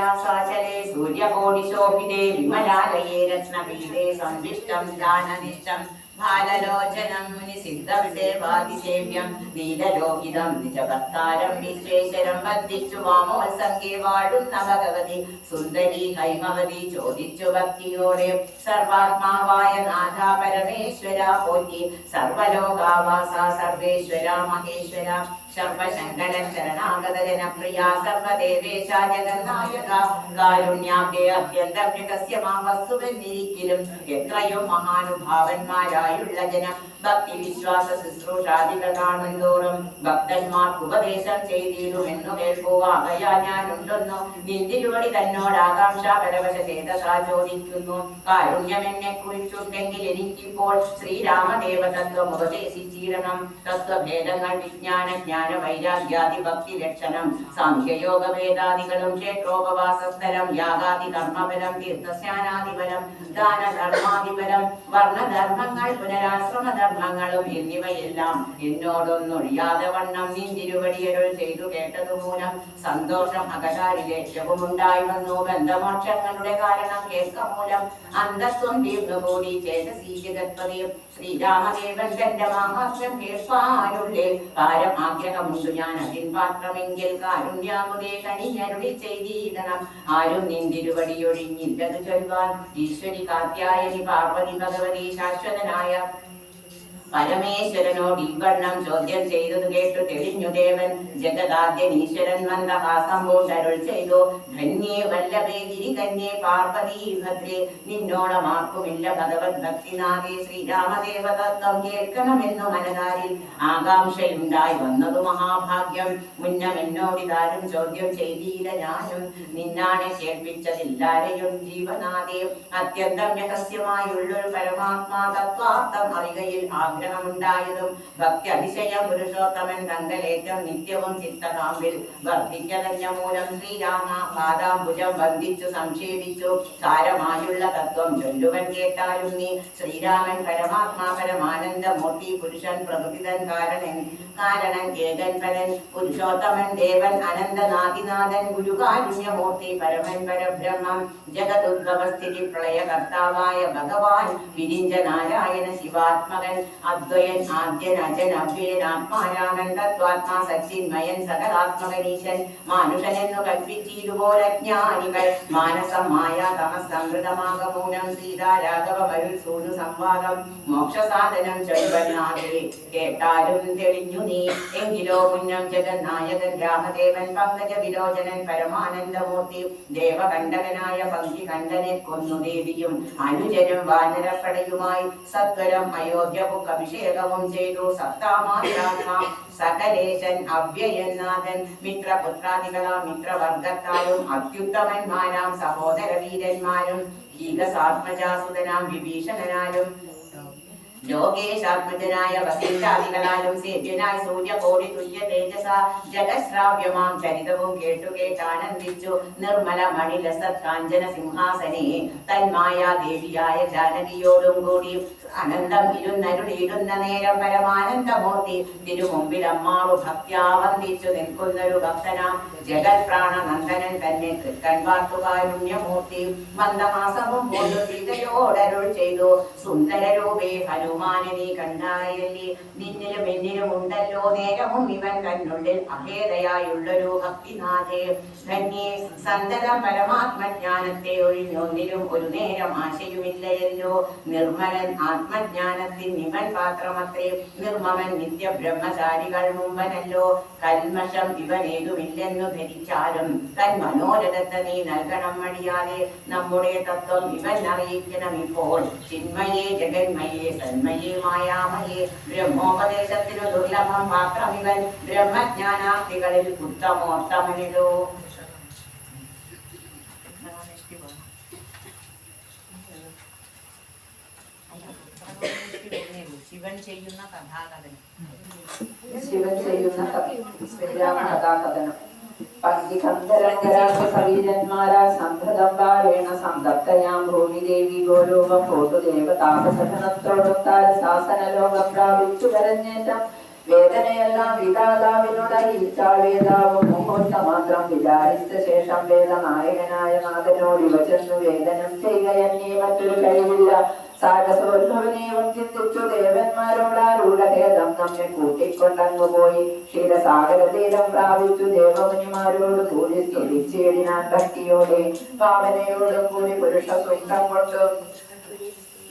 നീലാസാചലേ സൂര്യകോടിശോഭിതേ വിമലാലയേ രത്നപീഠേ സന്ദിഷ്ടം ദാനനിഷ്ടം ബാലലോചനം മുനിസിദ്ധവിദേവാതിസേവ്യം നീലലോഹിതം നിജഭക്താരം വിശ്വേശ്വരം വന്ദിച്ചു വാമോത്സംഗേ വാഴുന്ന ഭഗവതി സുന്ദരി ഹൈമവതി ചോദിച്ചു ഭക്തിയോടെ സർവാത്മാവായ നാഥ പരമേശ്വര പോറ്റി സർവലോകാവാസ സർവേശ്വര മഹേശ്വര വസ്തുവെന്നിരിക്കലും എത്രയോ മഹാനുഭാവന്മാരായുള്ള ജനം ഭക്തി വിശ്വാസ ശുശ്രൂഷാദികൾ കാണുന്തോറും ഭക്തന്മാർക്ക് ഉപദേശം ചെയ്തിരുമെന്നു കേൾക്കുവാകയാ ഞാനുണ്ടെന്നു നിന്തിരുവടി തന്നോട് ആകാംക്ഷ പരവശ ചോദിക്കുന്നു കാരുണ്യം എന്നെ കുറിച്ചുണ്ടെങ്കിൽ എനിക്കിപ്പോൾ ശ്രീരാമദേവ തത്വം ഉപദേശിച്ചിരണം തത്വഭേദങ്ങൾ വിജ്ഞാന ജ്ഞാന വൈരാഗ്യാദി ഭക്തി ലക്ഷണം സാഖ്യയോഗ വേദാദികളും ക്ഷേത്രോപവാസസ്ഥലം യാഗാദി കർമ്മബലം ദാന ധർമാധിപരം വർണധർമ്മങ്ങൾ പുനരാശ്രമ ധർമ്മങ്ങളും എന്നിവയെല്ലാം എന്നോടൊന്നൊഴിയാതെ വണ്ണം നീ തിരുവടിയരുൾ ചെയ്തു കേട്ടതുമൂലം സന്തോഷം അകതാരിലേറ്റവും ഉണ്ടായി വന്നു. ബന്ധമോക്ഷങ്ങളുടെ കാരണം കേൾക്കമൂലം അന്തസ്വം തീർന്നുകൂടി. ചേതസീ ജഗത്പതിയും ശ്രീരാമദേവൻ തന്റെ മാഹാത്മ്യം കേൾപ്പാനുള്ളേ പാരം ആഗ്രഹമുണ്ടു അതിൻ പാത്രമെങ്കിൽ കാരുണ്യാമുദേ അരുളി ചെയ്തിടണം. ആരും നിന്തിരുവടിയൊഴിഞ്ഞില്ലത് ചൊൽവാൻ ഈശ്വരി കാത്യായനി പാർവതി ഭഗവതി ശാശ്വതനായ പരമേശ്വരനോട് ഇവണ്ണം ചോദ്യം ചെയ്തത് കേട്ടു തെളിഞ്ഞു ദേവൻ. ജഗദാദ്യൻ ഈശ്വരൻ മന്ദഹാസം കൊണ്ടരുൾ ചെയ്തു. ധന്യേ വല്ലഭേ ഗിരികന്യേ പാർവതി ഭദ്രേ നിന്നോളം ആർക്കുമില്ല ഭഗവത് ഭക്തിനാഥേ ശ്രീരാമദേവ തത്വം കേൾക്കണമെന്നു മനതാരിൽ ആകാംക്ഷയുണ്ടായി വന്നതു മഹാഭാഗ്യം. മുന്നമെന്നോടിതാരും ചോദ്യം ചെയ്തില്ല ഞാനും. നിന്നാണ് കേൾപ്പിച്ചതില്ലാരെയും ജീവനാഥേ അത്യന്തം രഹസ്യമായുള്ളൊരു പരമാത്മാ തത്വാർത്ഥം അറികയിൽ ആഗ്രഹമുണ്ടായതും ഭക്തി അതിശയ പുരുഷോത്തമൻ തങ്കലേറ്റം നിത്യവും ചിത്തകാമ്പിൽ വർദ്ധിക്കതഞ്ഞ മൂലം ശ്രീരാമ പാദാംബുജം വന്ദിച്ചു സംക്ഷേപിച്ചു സാരമായുള്ള തത്വം ചൊല്ലുവൻ കേട്ടാലും നീ. ശ്രീരാമൻ പരമാത്മാ പരമാനന്ദമൂർത്തി പുരുഷൻ പ്രകൃതിതൻ കാരണൻ കാരണൻ ഏകൻ പരൻ പുരുഷോത്തമൻ ദേവൻ അനന്തനാഥിനാഥൻ ഗുരുകാരുണ്യമൂർത്തി പരമൻ പരബ്രഹ്മം ജഗതുദ്ഭവസ്ഥിതി പ്രളയകർത്താവായ ഭഗവാൻ വിരിഞ്ച നാരായണ ശിവാത്മകൻ അദ്വയൻ ആദ്യൻ അജൻ അവ്യയൻ ആത്മാരാമൻ തത്വാത്മാ സച്ചിന്മയൻ സകലാത്മകനീശൻ മാനുഷനെന്നു കൽപ്പിച്ചിതുപോലെ ജ്ഞാനികൾ മാനസം മായ തമസംഹൃതമാകമൂലം സീതാരാഘവമരുൾ സൂനു സംവാദം. മോക്ഷസാധനം ചൊൽവനാകെ കേട്ടാലും തെളിഞ്ഞു നീ. എങ്കിലോ മുന്നം ജഗന്നായകൻ രാമദേവൻ പങ്കജ വിരോചനൻ പരമാനന്ദമൂർത്തി. ദേവകണ്ഠകനായ പങ്കി കണ്ഠനെ കൊന്നു ദേവിയും അനുജനും വാനരപ്പടയുമായി. സത്വരം അയോധ്യവും അഭിഷേകവും ചെയ്തു. സത്താമാത്രാത്മാ സകലേശൻ അവ്യയനാഥൻ മിത്രപുത്രാദികളാം മിത്രവർഗത്താലും അത്യുത്തമന്മാരാം സഹോദര വീരന്മാരും ഈകസാത്മജാസുതനാം വിഭീഷണനാലും ലോകേശാത്മജനായ വസീഷ്ടാദികളാലും സേവ്യനായ സൂര്യകോടി തുല്യ തേജസ ജഗശ്രാവ്യമാം ചരിതവും കേട്ടു കേട്ടാനന്ദിച്ചു നിർമ്മല മണിലസ കാഞ്ചന സിംഹാസനെ തന്മായ ദേവിയായ ജാനകിയോടും കൂടി അനന്തം ഇരുന്നരുളിയിടുന്ന നേരം പരമാനന്ദമൂർത്തി തിരുമുമ്പിൽ അമ്മാവു ഭക്ത്യാ വന്ദിച്ചു നിൽക്കുന്നൊരു ഭക്തനാം. ജഗത് പ്രാണനന്ദനൻ തന്നെ തൃക്കൻ വാർത്തുകാരുണ്യമൂർത്തി മന്ദഹാസവും പോലും സീതയോടരുൾ ചെയ്തു. സുന്ദരരൂപേ ഹനുമാനെ നീ കണ്ടായല്ലേ? നിന്നിലും എന്നിലും ഉണ്ടല്ലോ നേരവും ഇവൻ തന്നുള്ളിൽ അഭേദയായുള്ളൊരു ഭക്തിനാഥേ. ധന്യേ സന്തത പരമാത്മജ്ഞാനത്തെ ഒഴിഞ്ഞൊന്നിലും ഒരു നേരം ആശയുമില്ലയല്ലോ. നിർമ്മലൻ ആത്മജ്ഞാനത്തിൻ നിമൻ പാത്രമത്രേ. നിർമ്മമൻ നിത്യ ബ്രഹ്മചാരികൾ മുമ്പനല്ലോ. കൽമഷം ഇവനേതുമില്ലെന്നു ധരിച്ചാലും തൻ മനോരഥത്തെ നീ നൽകണം മടിയാതെ. നമ്മുടെ തത്വം ഇവൻ അറിയിക്കണം ഇപ്പോൾ ചിന്മയേ ജഗന്മയേ സന്മയേ മായാമയേ ബ്രഹ്മോപദേശത്തിനു ദുർലഭം മാത്രം ഇവൻ ബ്രഹ്മജ്ഞാനാർത്ഥികളിൽ ഉത്തമോത്തമനിലോ ശിവൻ ചെയ്യുന്ന കഥാകഥനം ശിവൻ ചെയ്യുന്ന ശ്രീരാമ കഥാകഥനം പങ്കികന്ധരങ്കരാജീരന്മാരാ സന്തതം പാരേണ സന്തപ്തയാം ഭൂമിദേവി ഗോലോകം പോതു ദേവതാപസനത്തോടൊത്താൽ ശാസനലോകം പ്രാപിച്ചു കരഞ്ഞേറ്റം വേദനയെല്ലാം വിധാതാവിനോട് അറിയിച്ചാൽ മുഹൂർത്ത ശേഷം വേദനായകനായ നാഥനോട് ഇവ ചെന്നു വേദനം എന്നീ മറ്റൊരു കഴിവില്ല. സാരസോത്ഭവനേവം ചിന്തിച്ചു ദേവന്മാരോടാരൂഢഭേദം നമ്മെ കൂട്ടിക്കൊണ്ടങ്ങു പോയി. ക്ഷീരസാഗരതീരം പ്രാപിച്ചു ദേവമുനിമാരോട് കൂടി സ്തുതിച്ചേടിനാൻ ഭക്തിയോടെ ഭാവനയോടും കൂടി പുരുഷ സ്വന്തം കൊണ്ട്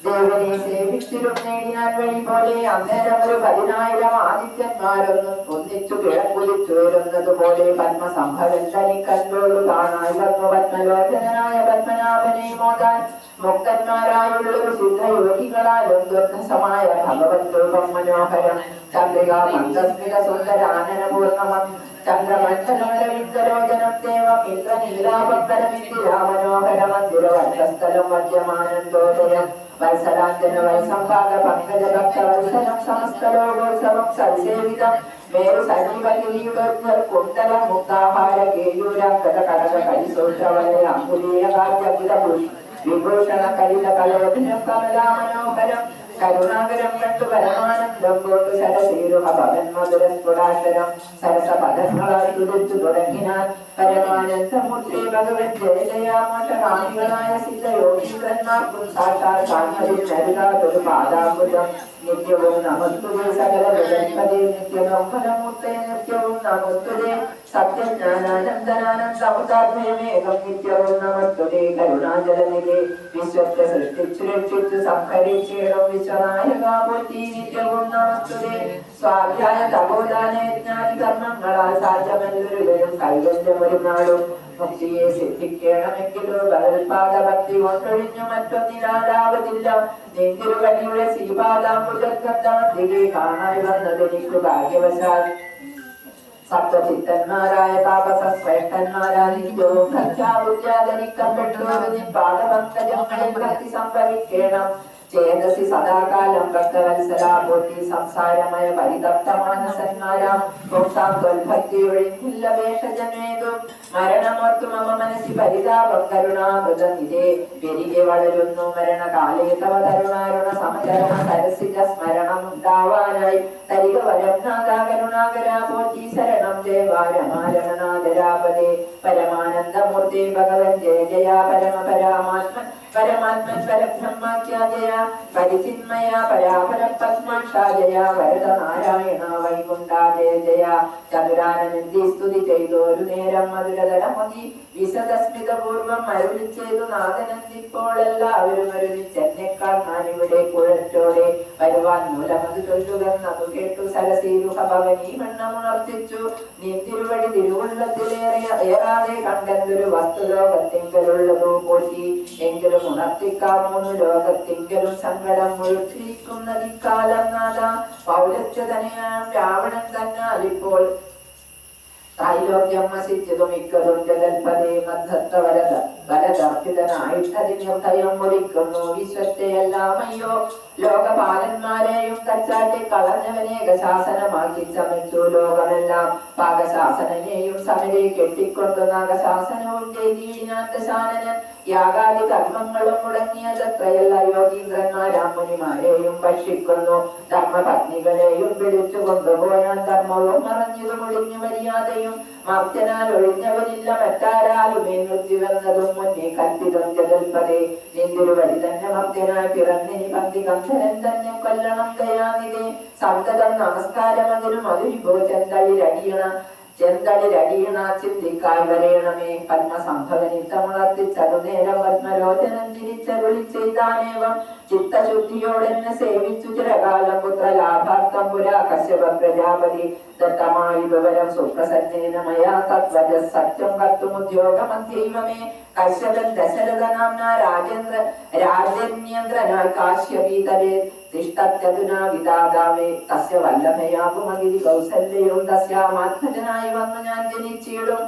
ദേവനെ സേവിച്ചിരും നേടിയാൻ വഴി പോലെ അന്നേരം ഒരു പതിനായിരം ആദിത്യന്മാരൊന്നും ഒന്നിച്ചു കിഴക്കുതിച്ചു വരുന്നത് പോലെ പത്മസംഭവൻ തനിക്കല്ലോട് കാണാൻ വന്നു പത്മലോചനായ പത്മനാഭനെ മോദാൻ മുക്തന്മാരായുള്ളൊരു സിദ്ധയോഗികളാലും ദുർദ്ധസമായ ഭഗവത് രൂപം മനോഹരം. ചന്ദ്രിക മന്ദസ്മിത സുന്ദരാനനപൂർണമം ചന്ദ്രമണ്ഡലമരവിന്ദലോചനം ദേവം ഇന്ദ്രനീലാപരമിന്ദിരാ മനോഹര മന്ദിര വക്ഷസ്ഥലം वत्सराजन वैसंवाद पंकज भक्त वत्सनं समस्त लोगो समं सविसेवितं मेरु सजीवयुगीकर्तल कुंतल मुक्ताहार केयूर कटकटक कलिसोत्रवलय अङ्कुलीय काव्यबुधपुष् विभूषण कलितकलोभिनं कमलामनोहरम् കരുണാകരം കണ്ടു പരമാനന്ദം കൊണ്ട് സരസീരുഹ ഭവൻ മധുര സ്ഫുടാക്ഷരം സരസ പദങ്ങളാൽ തുടിച്ചു തുടങ്ങിനാൻ പരമാനന്ദമൂർത്തി ഭഗവൻ ജയജയാമോഷകാമികളായ സിദ്ധയോഗീന്ദ്രന്മാർക്കും സാക്ഷാൽ കാൺമതിൽ നൽകാതൊരു പാദാമൃതം నిత్యవు నమస్తుదే సకల జగత్పదే నిత్యనౌకరమూర్తే నిత్యవు నమస్తుదే సత్యజ్ఞానానందనానం సముదాత్మయమేకం నిత్యవు నమస్తుదే కరుణాజలనిదే విశ్వస్య స్వాధ్యాయ తపోదానే జ్ఞాని కర్మంగళ సాధ్యమందురు. కైవల్యమరునాడు മുക്തിയെ സിദ്ധിക്കണമെങ്കിലോ ഭഗവത്പാദ ഭക്തി കൊണ്ടൊഴിഞ്ഞു മറ്റൊന്നിനാലാവതില്ല നെഞ്ചിരുകടിയുടെ ശ്രീപാദാംബുജക്കത്താണ്ടികെ കാണാൻ എനിക്ക് ഭാഗ്യവശാൽ സപ്തചിത്തന്മാരായ താപസ ശ്രേഷ്ഠന്മാരായിരിക്കും പ്രഖ്യാപിക്കാതിരിക്കപ്പെട്ടു ഭക്തി സംഭവിക്കണം ചേതസി സദാകാലം ഭക്തവത്സലാപൂർത്തി സംസാരമയ പരിതപ്തമാനസന്മാരാം ഭോക്താം ത്വൽഭക്തി ഒഴിഞ്ഞില്ല വേഷജന്മേതും മരണമോർത്തു മമ മനസ്സി പരിതാപം കരുണാമൃതം ഇതേ പെരികെ വളരുന്നു മരണകാലേ തവ തരുണാരുണ സമചരണ സരസിജ സ്മരണം ഉണ്ടാവാനായി. തരിക വരം നാദാ കരുണാകരാ പോറ്റി ശരണം ദേവാരമാരണനാദരാപദേ പരമാനന്ദമൂർത്തി ഭഗവൻ ജയ ജയ പരമ പരമാത്മൻ പരമാത്മൻ പരബ്രഹ്മാഖ്യാ ജയ പരിചിന്മയ പരാപര പത്മാക്ഷാ ജയ വരദ നാരായണ വൈകുണ്ഠ ജയ ജയ ചതുരാനന്ദി സ്തുതി ചെയ്തോരു നേരം മധുരതരമതി വിശദസ്മിതപൂർവം അരുളി ചെയ്തു നാഥനന്ദിപ്പോൾ എല്ലാവരും ഒരുമിച്ചെന്നെക്കാൾ ഞാനിവിടെ കുഴറ്റോടെ വരുവാൻ മൂലമത് ചൊല്ലുകെന്നതു കേട്ടു സരസീരുഹ ഭവനീ വണ്ണമുണർത്തിച്ചു നീ തിരുവടി തിരുവുള്ളത്തിലേറിയ ഏറാതെ കണ്ടെന്തൊരു വസ്തുലോകത്തിങ്കലുള്ളതോ പോറ്റി. എങ്കിലും ഉണർത്തിക്കാമൂന്ന് ലോകത്തിങ്കലും സങ്കടം മുഴുത്തിരിക്കുന്നതിക്കാലം നാഥ. പൗരത്വതനെയാം രാവണൻ തന്നാൽ ഇപ്പോൾ ത്രൈലോക്യം മിക്കതും ജഗൽപതേ മദ്ധത്ത വരദ വരദർപ്പിതനായിട്ടതിനിർഭയം ഒരിക്കുന്നു വിശ്വത്തെയെല്ലാം അയ്യോ ലോകപാലന്മാരെയും തച്ചാട്ടി കളഞ്ഞവനെ ഗശാസനമാക്കി ചമച്ചു. ലോകമെല്ലാം പാകശാസനെയും സമരെ കെട്ടിക്കൊണ്ടു നാഗശാസനവും ചെയ്തിനാന്തശാനനൻ യാഗാദി കർമ്മങ്ങളും മുടങ്ങിയതത്രയല്ല യോഗീന്ദ്രന്മാരാം മുനിമാരെയും ഭക്ഷിക്കുന്നു. ധർമ്മപത്നികളെയും പിടിച്ചു കൊണ്ടുപോയാൽ ധർമ്മവും മറഞ്ഞതും ഒളിഞ്ഞു മര്യാദയും മർത്യനാൽ ഒഴിഞ്ഞവനില്ല മറ്റാരാലും എന്നുത്തിവന്നതും മുന്നേ കൽപ്പിതം ജഗൽപതേ നിന്തിരുവടി തന്നെ ഭക്തനായി പിറന്നിനി പന്തി കന്ധനൻ തന്നെ കൊല്ലണം ദയാനിധി. സന്തതം നമസ്കാരമതിനും അതിരിപ്പോ ചെന്തളിരടിയണ ചെന്തളിരടിയണ ചിന്തിക്കാൽ വരേണമേ പത്മസംഭവനിത്തമുണർത്തിച്ചതു നേരം പത്മലോചനം തിരിച്ചരുളി ചെയ്താനേവം. ചിത്തശുദ്ധിയോടെന്നെ സേവിച്ചു ചിരകാലം പുത്രലാഭാർത്ഥം പുരാ കശ്യപ പ്രജാപതി. ദത്തമായി വിവരം സുപ്രസന്നേനമയാ തത്വജ സത്യം കർത്തുമുദ്യോഗമധ്യൈവമേ കശ്യപൻ ദശരഥ നാംന രാജേന്ദ്ര രാജന്യന്ത്രനായി കാശ്യപീതരെ തിഷ്ടത്യതുനാ വിദാതാവേ തസ്യ വല്ലഭയാകുമഗിരി കൗസല്യയും തസ്യാമാത്മജനായി വന്നു ഞാൻ ജനിച്ചിടും.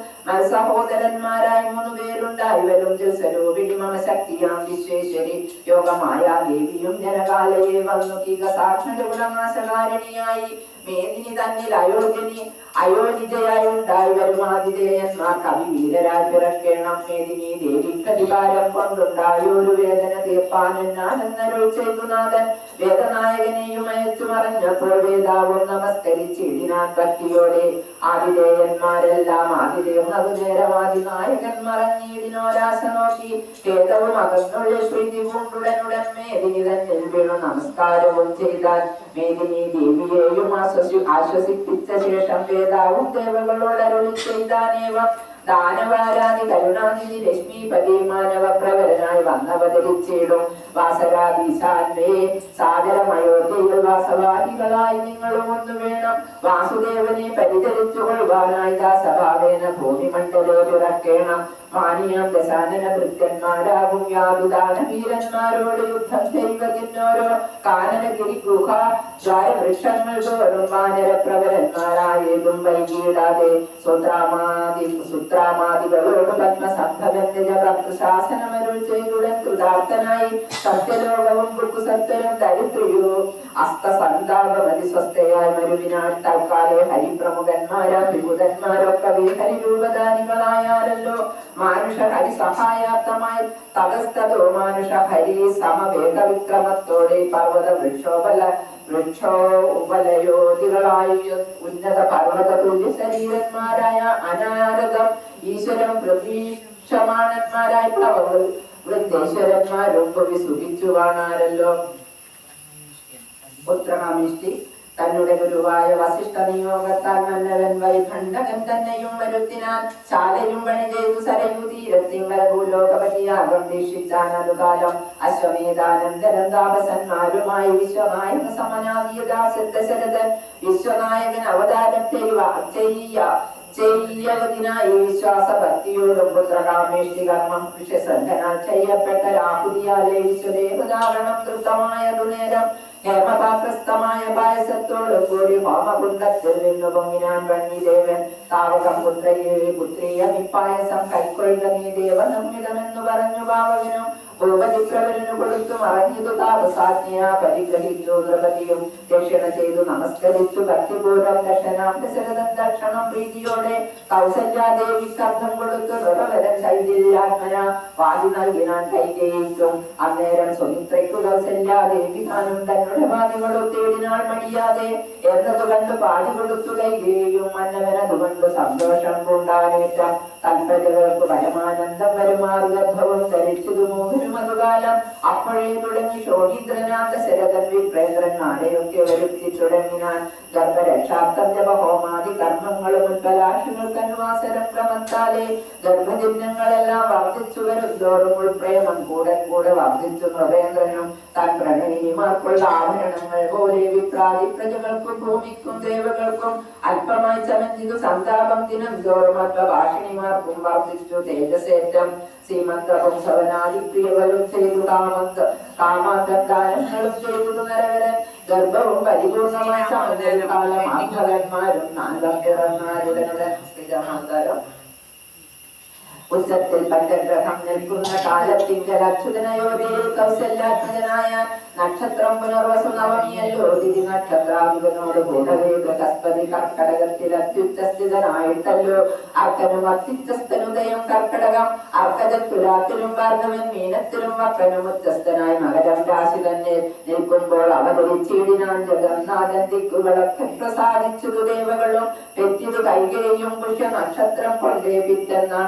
സഹോദരന്മാരായി മൂന്നു പേരുണ്ടായി വരും. സ്വരൂപിണി മമ ശക്തിയാം വിശ്വേശ്വരി. യോഗമായ ദേവിയും ജനകാലയെ വന്നു. കിക സാക്ഷരകുലനാശകാരിണിയായി മേദിനി തന്നിൽ അയോഗ്യനി അയോനിജയായി ഉണ്ടായി വരും ആതിഥേയന്മാർ കവി വീരരായി പിറക്കേണം മേദിനി ദേവി പ്രതികാരം കൊണ്ടുണ്ടായൊരു വേദന തീർപ്പാനെന്നാനെന്നരുൾ ചെയ്തു നാഥൻ വേദനായകനെയും അയച്ചു മറഞ്ഞപ്പോൾ വേദാവും നമസ്കരിച്ചിടിനാൻ ഭക്തിയോടെ ആതിഥേയന്മാരെല്ലാം ആതിഥേയം അതുനേരമാതി നായകൻ മറഞ്ഞിടിനോരാശ നോക്കി. കേതവും അകന്നുള്ള പ്രീതി പൂണ്ടുടനുടൻ മേദിനി തന്നിൽ വീണു നമസ്കാരവും ചെയ്താൽ മേദിനി ദേവിയെയും ആശ്വസി ആശ്വസിപ്പിച്ച ശേഷം വേദാവും ദേവങ്ങളോട് അരുളി ചെയ്താനേവം. ദാനവാരാധി കരുണാനിധി ലക്ഷ്മി പതിമാനവ പ്രവരനായി വന്നവതരിച്ചിടും. വാസരാധീശാന്റെ സാഗരമയോധ്യയിൽ വാസവാദികളായി നിങ്ങളും ഒന്നു വേണം. വാസുദേവനെ പരിചരിച്ചു കൊള്ളുവാനായി ദാസഭാവേന ഭൂമിമണ്ഡലോ തുറക്കേണം. മാനിയാം ദശാനന ഭൃത്യന്മാരാകും യാതുദാന വീരന്മാരോട് യുദ്ധം ചെയ്യുന്നതിനോരോ കാനനഗിരി ഗുഹ ദ്വാരവൃക്ഷങ്ങൾ തോറും വാനര പ്രവരന്മാരായതും വൈകിടാതെ സുത്രാമാതി സുത്രാമാദികളോട് പത്മസംഭവം നിജഭക്തശാസനമരുൾ ചെയ്തുടൻ കൃതാർത്ഥനായി സത്യലോകവും അസ്തസന്താപമതി സ്വസ്ഥയായി മരുവിനാൾ തൽക്കാലെ ഹരിപ്രമുഖന്മാരാ വിഭുതന്മാരൊക്കെ ഹരിരൂപദാനികളായാലല്ലോ മാനുഷ ഹരി സഹായാർത്ഥമായി തതസ്തോ മാനുഷ ഹരി സമവേഗ വിക്രമത്തോടെ പർവത വൃക്ഷോപല വൃക്ഷോ ഉപലയോധികളായി ഉന്നത പർവത തുല്യ ശരീരന്മാരായ അനാരതം ഈശ്വരം പ്രതീക്ഷമാണന്മാരായ പ്ലവകൾ വൃദ്ധേശ്വരന്മാരും ഭവി സുഖിച്ചു കാണാറല്ലോ പുത്രകാമിഷ്ടി തന്നുടെ ഗുരുവായ വസിഷ്ഠ നിയോഗത്താൽ മന്നവൻ വൈഖണ്ഡകൻ തന്നെയും വരുത്തിനാൽ ശാലയും പണി ചെയ്തു സരയു തീരത്തിങ്കൽ ഭൂലോകപതിയാകം ദീക്ഷിച്ചാൻ അതുകാലം അശ്വമേധാനന്തരം താപസന്മാരുമായി വിശ്വനായക സമനാദിയദാസത്തെ ശരതൻ വിശ്വനായകൻ അവതാരം ചെയ്യുക ചെയ്യ ചെയ്യവതിനായി വിശ്വാസ ഭക്തിയോടും പുത്രകാമേഷ്ടി കർമ്മം വിഷസന്ധനാൽ ചെയ്യപ്പെട്ട രാഹുതിയാലെ വിശ്വദേവതാരണം തൃപ്തമായതു നേരം ഹേമപാത്രസ്ഥമായ പായസത്തോട് കൂടി ഹോമകുണ്ടത്തിൽ നിന്നു പൊങ്ങിനാൻ വന്യദേവൻ താവകം പുത്രയെ പുത്രിയ നിപ്പായസം കൈക്കൊള്ളുക നീ ദേവനമ്മിതമെന്നു പറഞ്ഞു ഭാവകനും ഭൂപതിപ്രവരന് കൊടുത്തു മറഞ്ഞതു താപസാജ്ഞയ പരിഗ്രഹിച്ചു ദ്രൗപതിയും ദക്ഷിണ ചെയ്തു നമസ്കരിച്ചു ഭക്തിപൂർവം ദശരഥൻ ദക്ഷണം പ്രീതിയോടെ കൗസല്യാദേവിക്ക് അർത്ഥം കൊടുത്തു നൃപവരൻ ശൈലിയാത്മന വാതി നൽകിനാൻ കൈകേയിക്കും അന്നേരം സുമിത്രയ്ക്കു കൗസല്യാദേവി താനും തന്നുടെ തേടിനാൾ മടിയാതെ എന്നതു കണ്ടു പാടി കൊടുത്തു കൈകേയും മന്നവനതു കണ്ടു സന്തോഷം കൊണ്ടാനേറ്റ പരമാനന്ദം ഗർഭവും ധരിച്ചതു മോഹനും അതുകാലം അപ്പോഴേ തുടങ്ങി ശോണീന്ദ്രനാഥ ശരതൻ വിപ്രേന്ദ്രന്മാരെയൊക്കെ വരുത്തി തുടങ്ങിനാൻ ഗർഭരക്ഷാർത്ഥം ജപഹോമാദി കർമ്മങ്ങളും ഉൽപ്പലാശങ്ങൾക്ക് അനുവാസനം ക്രമത്താലേ ഗർഭചിഹ്നങ്ങളെല്ലാം വർദ്ധിച്ചു വരുന്തോറും ഉൾപ്രേമം കൂടെ കൂടെ വർദ്ധിച്ചു. നൃപേന്ദ്രനും താൻ പോലെ വിപ്രാതി പ്രജകൾക്കും ഭൂമിക്കും ദേവകൾക്കും അല്പമായി ചമഞ്ഞിതു സന്താപം ദിനം തോറും ഭാഷിണിമാർക്കും വർദ്ധിച്ചു തേജസേറ്റം. ശ്രീമന്തവും സവനാദിപ്രിയകളും ചെയ്തു കാമന്ത കാമാന്തദാനങ്ങളും ചെയ്തു നരവരൻ ഗർഭവും പരിപൂർണമായ സമയകാലം നാലം നാഗപ്പിറന്മാരുടനുടൻ സ്ഥിരമന്തരം ഉച്ചത്തിൽ പഞ്ചഗ്രഹം നിൽക്കുന്ന കാലത്തിങ്കൽ അച്യുതനയോധയിൽ കൗസല്യാത്മജനായ നക്ഷത്രം പുനർവസു നവമിയല്ലോ തിരി നക്ഷത്രാധിപനോട് കൂടവേ ബൃഹസ്പതി കർക്കടകത്തിൽ അത്യുച്ചസ്ഥിതനായിട്ടല്ലോ. അർക്കനും അത്യുച്ചസ്ഥനുദയം കർക്കടകം. അർക്കജ തുലാത്തിലും ഭാർഗവൻ മീനത്തിലും വക്രനും ഉച്ചസ്ഥനായി മകരം രാശി തന്നെ. നിൽക്കുമ്പോൾ അവതരിച്ചിടിനാൻ ജഗന്നാഥൻ ദിക്കുകളൊക്കെ പ്രസാദിച്ചതു ദേവകളും. പെറ്റിതു കൈകേയും പുഷ്യ നക്ഷത്രം കൊണ്ടേ പിറ്റെന്നാൻ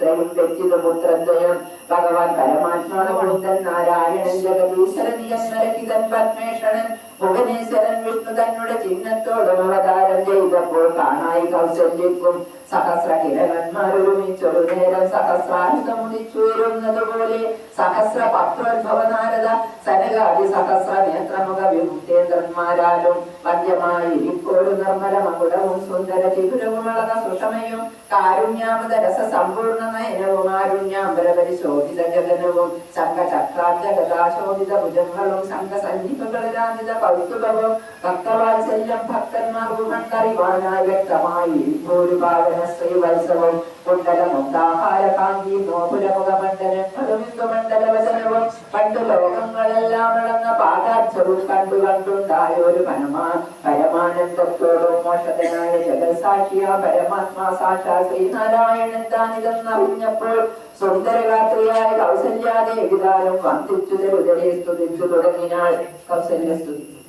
സുമിത്രയും പെറ്റിതു പുത്രദ്വയം ഭഗവാൻ പരമാത്മാവുണ്ടൻ നാരായണൻ ജഗദീശ്വരൻ യന്മരഹിതൻ പത്മേഷണൻ ഭുവനേശ്വരൻ വിഷ്ണു തന്നുടെ ചിഹ്നത്തോടും അവതാരം ചെയ്തപ്പോൾ കാണായി കൗശല്യക്കും സഹസ്ര കിരണന്മാരൊരുമിച്ചൊരു നേരം സഹസ്രായുധമുദിച്ചുയരുന്നതുപോലെ സഹസ്ര പത്രോത്ഭവ നാരദ സനകാദി സഹസ്ര നേത്രമുഖ വിമുക്തേന്ദ്രന്മാരാലും മദ്യമായി ഇപ്പോഴും നിർമ്മല മകുടവും സുന്ദര ചിഗുരവും സുഷമയും കാരുണ്യാമത രസ സമ്പൂർണ നയനവും ആരുണ്യാംബര പരിശോഭിത ജഗനവും ശംഖചക്രാബ്ജ ഗതാശോഭിത ഭുജങ്ങളും ശംഖസന്നിപകളിലാന്തിത കൗതുകവും ഭക്തവാത്സല്യം ഭക്തന്മാർ കണ്ടറിവാനായി വ്യക്തമായി ഭൂരിഭാഗന ശ്രീവത്സവം കുണ്ടലമുണ്ടാഹാര കാന്തി നോപുരമുഖ മണ്ഡലങ്ങളും ഹിന്ദുമണ്ഡല വചനവും പണ്ടു ലോകങ്ങളെല്ലാം നടന്ന പാദാർത്ഥവും കണ്ടു കണ്ടുണ്ടായ ഒരു പരമാ പരമാനന്ദത്തോടും മോഷതനായ ജഗത്സാക്ഷിയ പരമാത്മാ സാക്ഷാ ശ്രീനാരായണൻ താനിതെന്നറിഞ്ഞപ്പോൾ സുന്ദരഗാത്രിയായ കൗസല്യാദേവിതാരം വന്ദിച്ചു തരുതരെ സ്തുതിച്ചു തുടങ്ങിനാൾ. കൗസല്യ സ്തുതി.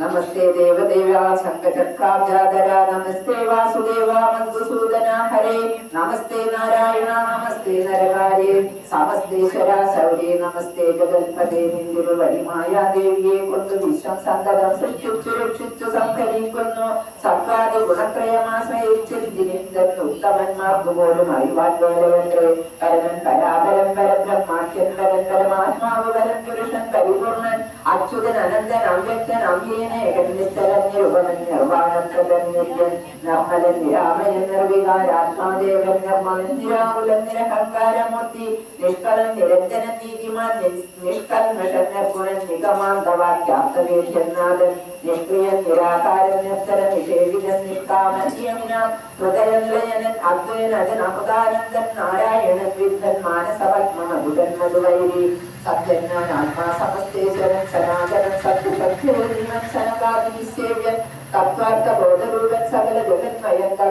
ദേവദേവ ശങ്കചക്രാബ്ജാതര നമസ്തേ വാസുദേവ മധുസൂദന ഹരേ. നമസ്തേ നാരായണ നമസ്തേ നരകാരേ. സമസ്തേശ്വര ശൗരേ നമസ്തേ ജഗൽപദേ നിന്തിരു വഴിമായ ദേവിയെ കൊണ്ട് വിശ്വം സന്തതം സൃഷ്ടിച്ചു രക്ഷിച്ചു സംഹരിക്കുന്നു. സർക്കാരി ഗുണത്രയമാശ്രയിച്ചിരുന്നു ഉത്തമന്മാർക്ക് പോലും അറിവാൻ വേലവത്രേ പരമൻ പരാപരം പരം ബ്രഹ്മാഖ്യൻ പരം പരമാത്മാവ് പരം പുരുഷൻ പരിപൂർണൻ. അച്യുതൻ അനന്തൻ അവ്യക്തൻ അവ്യേന നിശ്ചലൻ നിരുപമൻ നിർവാണപ്രദൻ നിത്യൻ നിർമ്മലൻ നിരാമയൻ നിർവികാരാത്മാദേവൻ നിർമ്മലൻ നിരാകുലൻ നിരഹങ്കാരമൂർത്തി നിഷ്കളൻ നിരഞ്ജനൻ നീതിമാൻ നി- നിഷ്കൽമഷൻ നിർഗുണൻ നിഗമാന്തവാക്യാർത്ഥവേദ്യനാഥൻ നിഷ്ക്രിയൻ നിരാകാരൻ നിർത്തരൻ നിഷേവിതൻ നിഷ്കാമൻ നിയമിനാം ഹൃദയനിലയനൻ അദ്വയൻ അജൻ അമൃതാനന്ദൻ നാരായണൻ വിദ്ധൻ മാനസപത്മ അരുതൻ മധുവൈരി සත්‍යඥාන ආත්මා සමස්තේසරණ සනාගරණ සත්‍ය සත්‍ය වූ සනාගාමී සේවය තත්වාර්ථ බෝධ රූපෙන් සකල දෙකත් වයන්තක්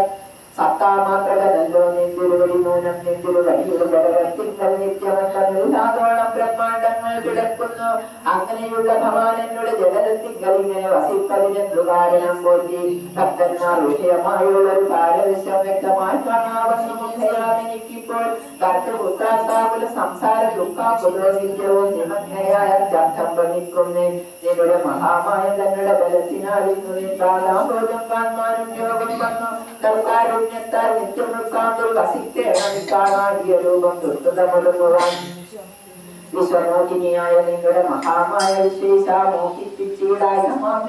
සත්තා මාත්‍රක දන්දෝනේ දිරවලි නෝනම් නිරවලි වලවලි නිත්‍යම සම්නාදවණ බ්‍රහ්ම കിടക്കുന്നു. അങ്ങനെയുള്ള ഭവാനങ്ങളുടെ ജഗതത്തിങ്കൽ ഇങ്ങനെ വസിപ്പതിനെന്തു കാരണം പോറ്റി. ഭക്തന്മാർ വിഷയമായുള്ള ഒരു കാലവിശ്വം വ്യക്തമായി കാണാവുന്ന ഭക്തപുത്രാസാകുല സംസാര ദുഃഖാപുരോഹിത്യവും നിമഗ്നയായ ചർച്ചം വഹിക്കുന്നേ. നിങ്ങളുടെ മഹാമായ തങ്ങളുടെ ബലത്തിനാൽ ഇന്നു നിന്താലാഭോജം കാണുവാനും യോഗം വന്നു. തൽക്കാരുണ്യത്താൽ നിത്യമൃക്കാന്തിൽ വസിക്കേണം കാണാതിയ രൂപം ദുർഗതമൊടുങ്ങുവാൻ വിശ്വമോഹിനിയായ നിങ്ങളുടെ മഹാമായ വിശേഷാ മോഹിപ്പിച്ചീടായ മാം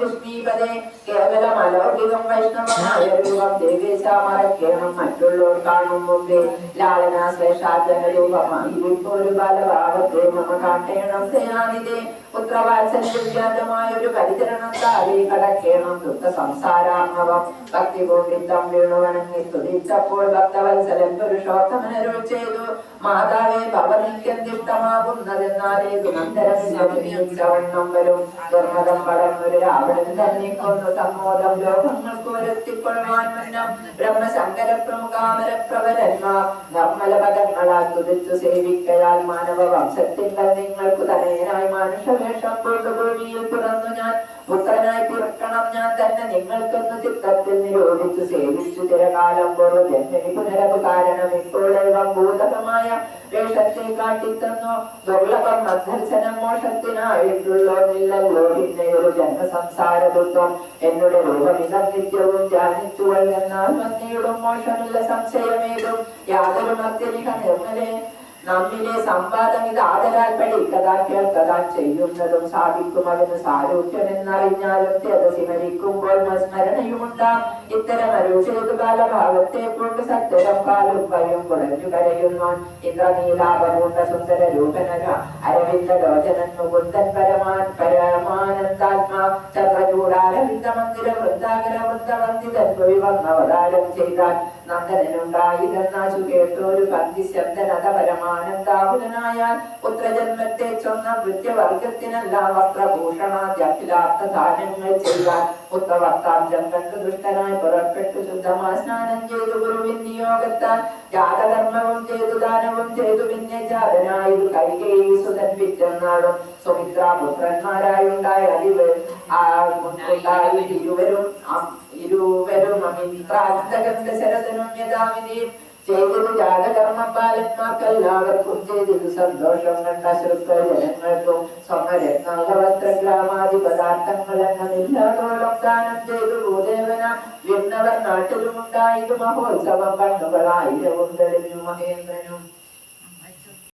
കേവല അലൗകികം വൈഷ്ണവമായ രൂപം ദേവേശ മറക്കേണം. മറ്റുള്ളവർ കാണും മുമ്പേ ലാളന രൂപമായി രൂപമായി ഒരു ബാലഭാവത്തെ മമ കാട്ടേണം സേനാനിതേ പുത്രവാത്സല്യജാതമായ ഒരു പരിചരണം താഴെ കടക്കേണം. ദുഃഖ സംസാരാത്മകം ഭക്തി വേണുവണങ്ങി സ്തുതിച്ചപ്പോൾ ഭക്തവത്സലൻ പുരുഷോത്തമനരുൾ ചെയ്തു. മാതാവേ ഭവനിക്കെന്തിഷ്ടമാകുന്നതെന്നാലേതു നന്ദരം വരും. ദുർമതം പടർന്നൊരു രാവണൻ തന്നെ കൊന്നു സമ്മോദം ലോകങ്ങൾക്ക് വരുത്തിക്കൊള്ളുവാൻ മുന്നം ബ്രഹ്മശങ്കര പ്രമുഖാമര പ്രവരന്മാർ നിർമ്മല പദങ്ങളാൽ തുതിച്ചു സേവിക്കയാൽ മാനവ വംശത്തിങ്കൽ നിങ്ങൾക്ക് തനയനായി മനുഷ്യവേഷം കൊണ്ട് ഭൂമിയിൽ പിറന്നു ഞാൻ പുത്രനായി പിറക്കണം ഞാൻ തന്നെ നിങ്ങൾക്കെന്ന് ചിത്രത്തിൽ നിരോധിച്ചു സേവിച്ചു തിരകാലം പൂർവ ജന്മനി പുനരവ് കാരണം ഇപ്പോഴേവം ഭൂതകമായ വേഷത്തെ കാട്ടിത്തന്നു. ദുർലഭം മധ്യർശനം മോഷത്തിനായിട്ടുള്ളോന്നില്ലല്ലോ പിന്നെ ഒരു ജന്മസംസാര ദുഃഖം എന്നുടെ രൂപമിതം നിത്യവും ധ്യാനിച്ചു എന്നാൽ മന്നിയുടെ മോഷമില്ല സംശയമേതും. യാതൊരു മധ്യനിക നിർമ്മലേ നമ്മിലെ സംവാദം ഇത് ആദരാൽ പഠിക്കതാ കേൾക്കതാ ചെയ്യുന്നതും സാധിക്കും. അതിന് സാരൂപ്യം എന്നറിഞ്ഞാലും തെരസി മരിക്കുമ്പോൾ സ്മരണയുമുണ്ടാം ഇത്തരം അരുചേതു കാലഭാഗത്തെ കൊണ്ട് സത്യരം പാലും ഭയം കുറഞ്ഞു കരയുന്നു ഇന്ദ്രനീലാപമൂണ്ട സുന്ദര രൂപനര അരവിന്ദ ലോചനൻ മുകുന്ദൻ പരമാൻ പരമാനന്ദാത്മാ ചന്ദ്രചൂടാരവിന്ദ മന്ദിര വൃന്ദാകര വൃന്ദവന്ദിതൻ പോയി വന്നവതാരം ചെയ്താൽ നന്ദനുണ്ടായിതെന്നാശു കേട്ടൊരു പന്തി ശബ്ദനത പരമാനന്ദാകുലനായാൽ പുത്രജന്മത്തെ ചൊന്ന വൃത്യവർഗത്തിനല്ല വസ്ത്രഭൂഷണാദ്യഖിലാർത്ഥ ദാനങ്ങൾ ചെയ്യാൻ പുത്രവർത്താബ്ജം കണ്ടു ദുഷ്ടനായി പുറപ്പെട്ടു ശുദ്ധമായി സ്നാനം ചെയ്തു ഗുരുവിൻ നിയോഗത്താൽ ജാതകർമ്മവും ചെയ്തു ദാനവും ചെയ്തു. പിന്നെ ജാതനായത് കൈകേയി സുതൻ വിറ്റെന്നാളും സുമിത്ര പുത്രന്മാരായുണ്ടായ അറിവ് ആ ഉണ്ടായി ഇരുവരും. ചെയ്തത് ജാതകർമ്മ ബാലന്മാർക്കെല്ലാവർക്കും ചെയ്തത് സന്തോഷം കണ്ട ശുക്ര ജനങ്ങൾക്കും പദാർത്ഥങ്ങൾ എന്നതില്ലാതോളം ദാനം ചെയ്തു ഭൂദേവന വിണ്ണവർ നാട്ടിലുമുണ്ടായത് മഹോത്സവം കണ്ണുകളായിരവും തെളിഞ്ഞു മഹേന്ദ്രനും.